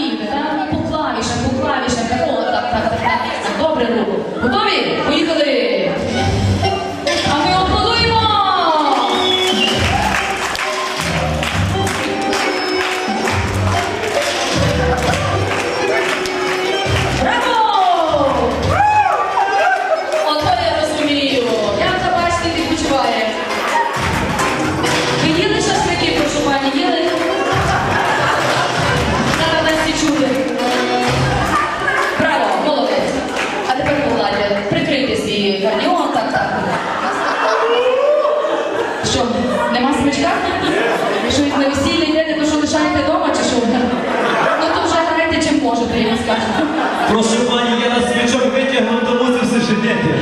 вмієте, так? По клавішах. Скажу. Прошу пані, я на свічок витягну, тому це все женете.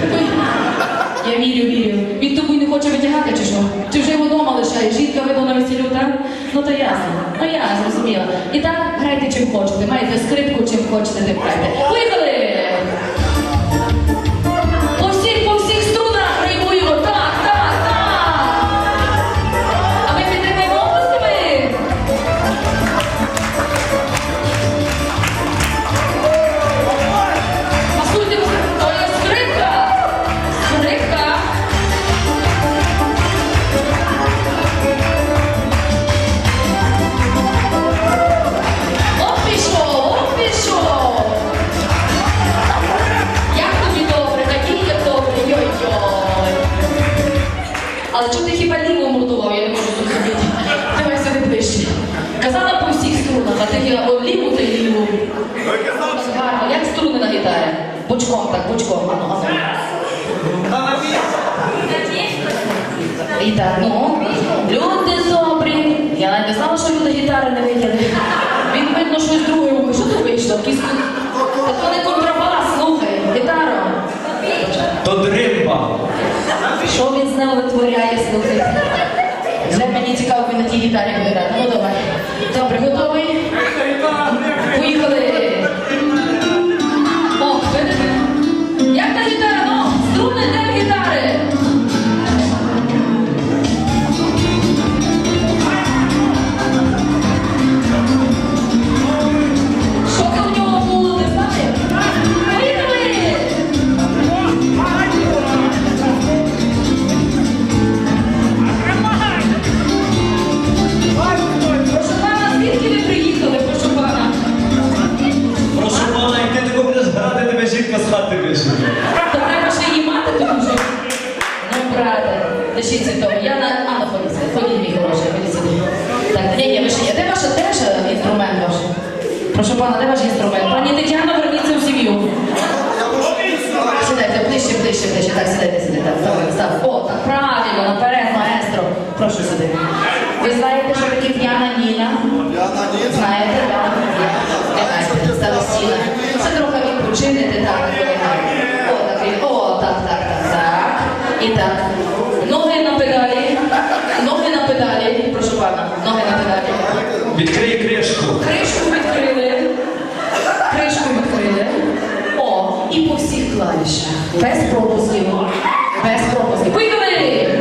Я вірю, вірю. Він тобі не хоче витягати, чи що? Чи вже його вдома лишає? Жінка видно на весіллю, так? Ну то ясно. Ну я зрозуміла. І так грайте чим хочете. Маєте скрипку, чим хочете, не грайте. І так, ну, люди добрі. Я навіть не знала, що люди гітари не витягли. Він видно щось друге. Що ти вийшло? Тут- Та то не контрабас, слухай, гітару. То дримба. Що він з нею витворяє, слухай? Вже мені цікаво, він на тій гітарі буде. Ну давай. Добре, готовий? Поїхали. Прошу пана, де ваш інструмент? Пані Тетяна, верніться в сім'ю. Сідайте, ближче, ближче, ближче. Так, сідайте, сюди. Так, так, так. О, так, правильно, наперед, маестро. Прошу сюди. Ви знаєте, що таке п'яна Ніна? Знаєте, так? Знаєте, старостіна. Це трохи відпочинете, так. О, так, о, так, так, так, так. І так. Ноги на педалі. Ноги на педалі. Прошу пана, ноги на педалі. Відкрий кришку. Кришку відкрили. Кришку відкрили. О, і по всіх клавішах. Без пропусків. Без пропусків. Поїхали!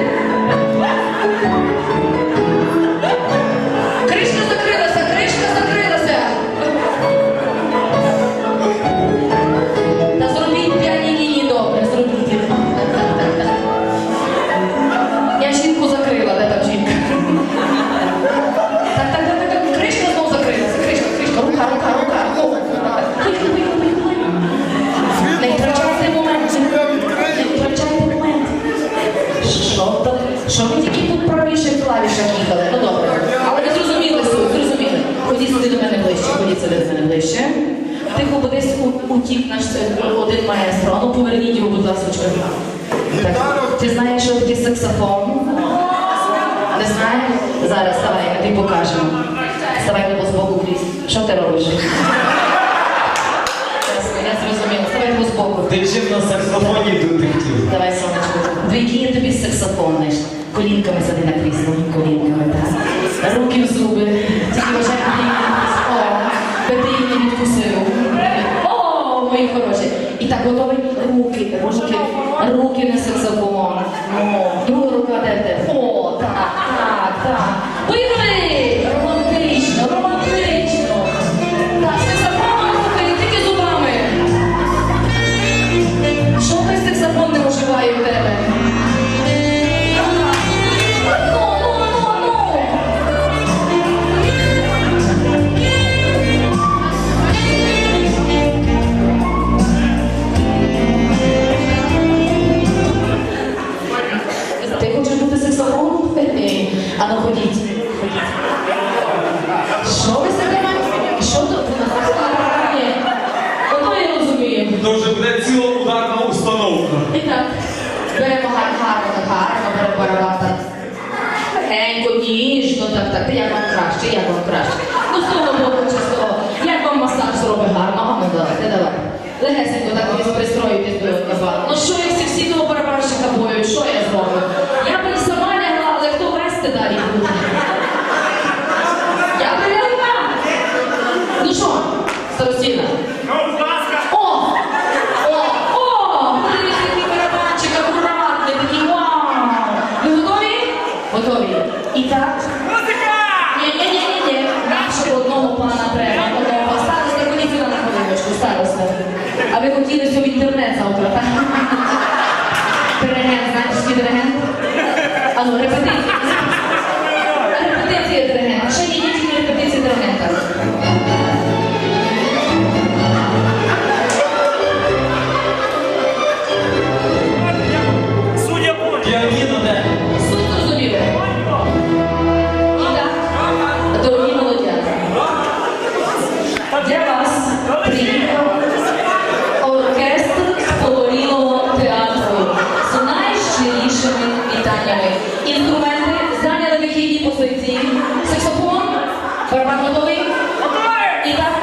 Тихо, бо десь утік наш е, один маестро. Ну поверніть його, будь ласка. Ти знаєш, що таке саксофон? Не знаєш? Зараз ставай, ми тобі покажемо. Ставай тебе з боку крізь. Що ти робиш? Я зрозуміла. Ставай тебе з боку. Ти чим на саксофоні дути хотів? Давай, сонечко. Двійки я тобі саксофон, знаєш. Колінками сади на крісло. Готові руки, руки, руки на саксофон. Так гарно, беремо барабата. Легенько, ніжно, так, так. Як вам краще, як вам краще. Ну, з того боку, чи. Як вам масаж зробить гарно? Ну давайте, давай. Легесенько так ось пристроюйтесь до барабану. Ну що, якщо всі того барабанщика боють, що я зроблю? Я б і сама лягла, але хто вести далі буде? Я прилягла. Ну що, старостіна? Ну, будь ласка. О! О! О! Подивіться, який барабанчик акуратний, такий вау! Ви готові? Готові. І так. Музика! Ні, ні, ні, ні. Нашого одного пана треба. Одного. Старосте, ходіть сюди на хвилиночку, староста. А ви хотіли все в інтернет завтра, так? Диригент, знаєш, що таке диригент? А Iba